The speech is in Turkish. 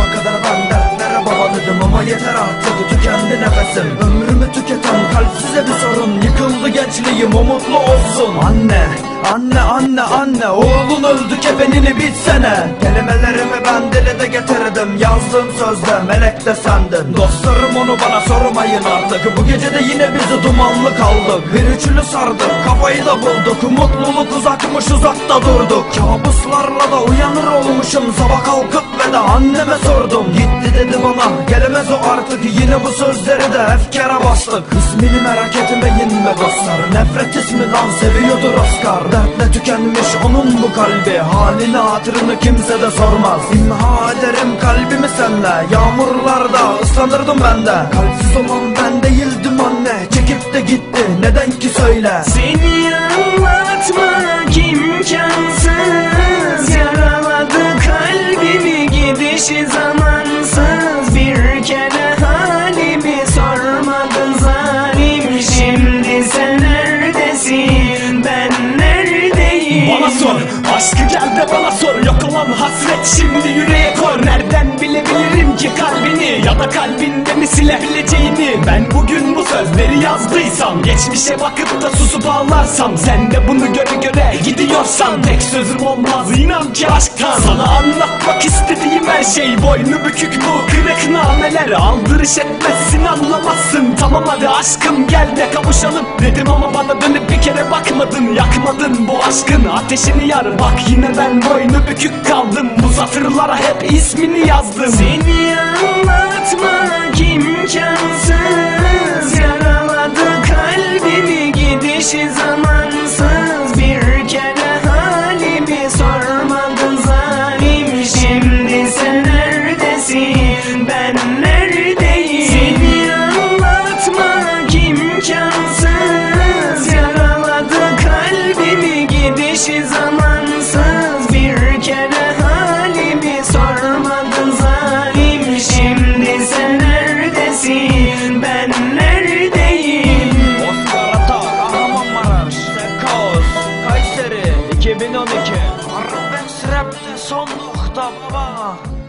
Akşama kadar ben dertlere babaladım ama yeter artık. Tükendi nefesim. Ömrümü tüketen kalpsize bir sorun. Yıkıldı gençliğim o mutlu olsun. Anne, anne, anne, anne Oğlun öldü kefenini bitsene. Kelimelerimi ben dile de getirdim Yazdığım sözde melek de sendin. Dostlarım onu bana sormayın artık. Bu gece de yine bizi dumanlı kaldık. Bir üçlü sardık kafayı da bulduk. Mutluluk uzakmış uzakta durduk. Kabuslarla da uyanır olmuşum. Sabah kalkıp ve de anneme sordum Gitti dedi bana gelemez o artık. Yine bu sözleri de efkara bastık. İsmini merak etmeyin be dostlar. Nefret ismi lan seviyordur Oscar. Dertle tükenmiş onun bu kalbi. Halini hatırını kimse de sormaz. İmha ederim kalbimi senle. Yağmurlarda ıslanırdım ben de. Kalpsiz olan ben değildim anne. Çekip de gitti. Neden ki söyle. Seni gidişi zamansız Bir kere halimi sormadın zalim. Şimdi sen neredesin? Ben neredeyim? Bana sor aşkı gel de bana sor. Yok olan hasret şimdi yüreğe kor. Nereden bilebilirim ki kalbini? Ya da kalbinde mi silebileceğini Ben bugün bu sözleri yazdıysam Geçmişe bakıp da susup ağlarsam Sen de bunu göre göre gidiyorsan Tek sözüm olmaz inan ki aşktan. Sana anlatmak her şey Boynu bükük bu kırık nameler. Aldırış etmezsin anlamazsın. Tamam hadi aşkım gel de kavuşalım. Dedim ama bana dönüp bir kere bakmadın. Yakmadın bu aşkın ateşini yar. Bak yine ben boynu bükük kaldım. Bu satırlara hep ismini yazdım. Seni anlatmak sonluqda bax